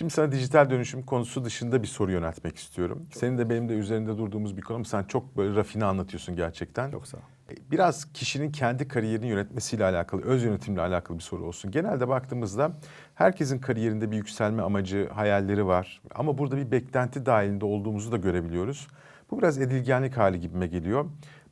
Şimdi sana dijital dönüşüm konusu dışında bir soru yöneltmek istiyorum. Senin de benim de üzerinde durduğumuz bir konu sen çok böyle rafine anlatıyorsun gerçekten. Çok sağ ol. Biraz kişinin kendi kariyerini yönetmesiyle alakalı, öz yönetimle alakalı bir soru olsun. Genelde baktığımızda herkesin kariyerinde bir yükselme amacı, hayalleri var. Ama burada bir beklenti dahilinde olduğumuzu da görebiliyoruz. Bu biraz edilgenlik hali gibime geliyor.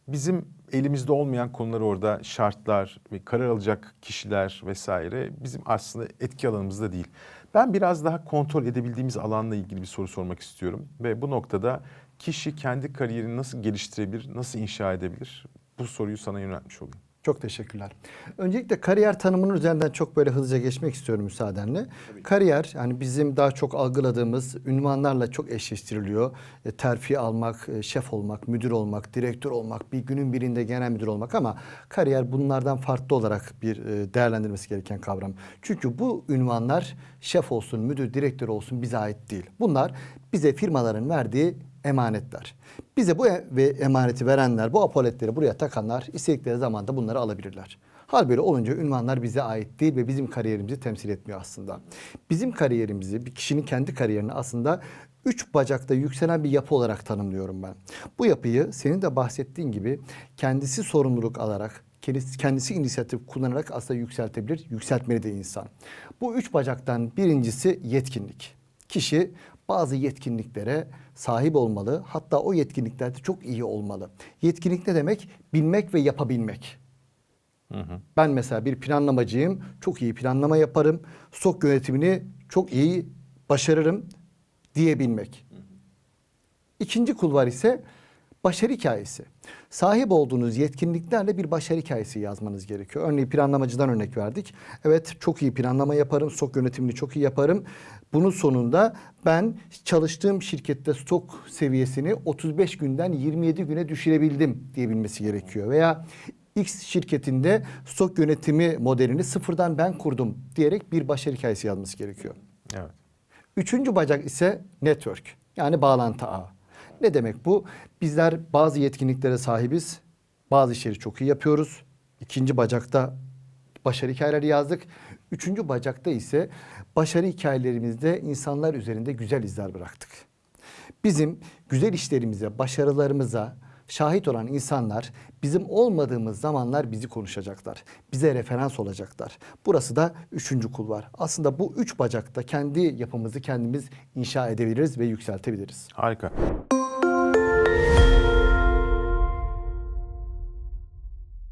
Bizim elimizde olmayan konular orada şartlar, ve karar alacak kişiler vesaire bizim aslında etki alanımızda değil. Ben biraz daha kontrol edebildiğimiz alanla ilgili bir soru sormak istiyorum. Ve bu noktada kişi kendi kariyerini nasıl geliştirebilir, nasıl inşa edebilir? Bu soruyu sana yöneltmiş olayım. Çok teşekkürler. Öncelikle kariyer tanımının üzerinden çok böyle hızlıca geçmek istiyorum müsaadenle. Kariyer yani bizim daha çok algıladığımız ünvanlarla çok eşleştiriliyor. E, terfi almak, e, şef olmak, müdür olmak, direktör olmak, bir günün birinde genel müdür olmak ama kariyer bunlardan farklı olarak bir e, değerlendirmesi gereken kavram. Çünkü bu ünvanlar şef olsun, müdür, direktör olsun bize ait değil. Bunlar bize firmaların verdiği emanetler. Bize bu e- emaneti verenler, bu apoletleri buraya takanlar istedikleri zaman da bunları alabilirler. Hal böyle olunca ünvanlar bize ait değil ve bizim kariyerimizi temsil etmiyor aslında. Bizim kariyerimizi, bir kişinin kendi kariyerini aslında üç bacakta yükselen bir yapı olarak tanımlıyorum ben. Bu yapıyı senin de bahsettiğin gibi kendisi sorumluluk alarak, kendisi, kendisi inisiyatif kullanarak aslında yükseltebilir, yükseltmeli de insan. Bu üç bacaktan birincisi yetkinlik. Kişi bazı yetkinliklere sahip olmalı. Hatta o yetkinliklerde çok iyi olmalı. Yetkinlik ne demek? Bilmek ve yapabilmek. Ben mesela bir planlamacıyım. Çok iyi planlama yaparım. Stok yönetimini çok iyi başarırım diyebilmek. İkinci kulvar ise başarı hikayesi. Sahip olduğunuz yetkinliklerle bir başarı hikayesi yazmanız gerekiyor. Örneğin planlamacıdan örnek verdik. Evet çok iyi planlama yaparım, stok yönetimini çok iyi yaparım. Bunun sonunda ben çalıştığım şirkette stok seviyesini 35 günden 27 güne düşürebildim diyebilmesi gerekiyor. Veya X şirketinde stok yönetimi modelini sıfırdan ben kurdum diyerek bir başarı hikayesi yazması gerekiyor. Evet. Üçüncü bacak ise network yani bağlantı ağı. Ne demek bu? Bizler bazı yetkinliklere sahibiz. Bazı işleri çok iyi yapıyoruz. İkinci bacakta başarı hikayeleri yazdık. Üçüncü bacakta ise başarı hikayelerimizde insanlar üzerinde güzel izler bıraktık. Bizim güzel işlerimize, başarılarımıza şahit olan insanlar bizim olmadığımız zamanlar bizi konuşacaklar. Bize referans olacaklar. Burası da üçüncü kulvar. Aslında bu üç bacakta kendi yapımızı kendimiz inşa edebiliriz ve yükseltebiliriz. Harika.